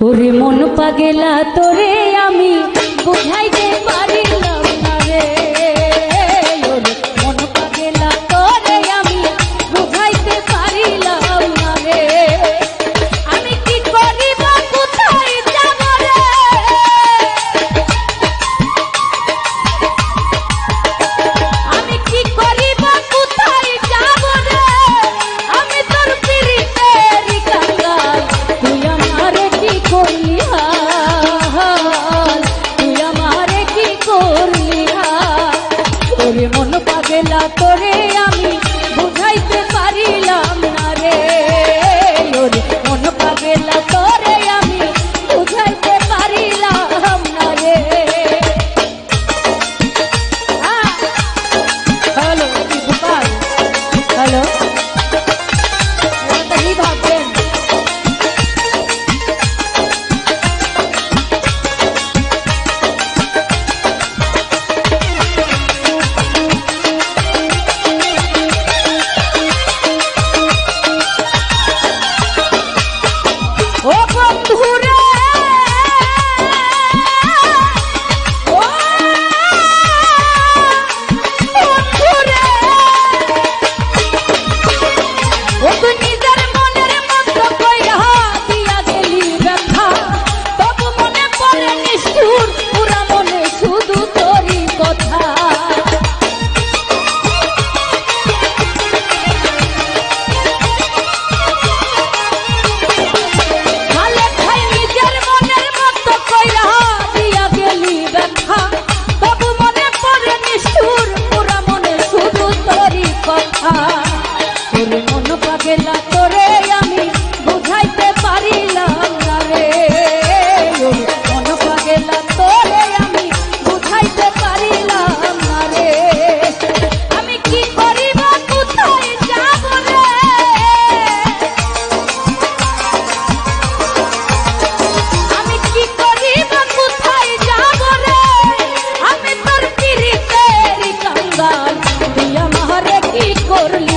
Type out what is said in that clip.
ওরে মন পাগেলা তোরে আমি বুঝাইতে পারিলাম কি করলি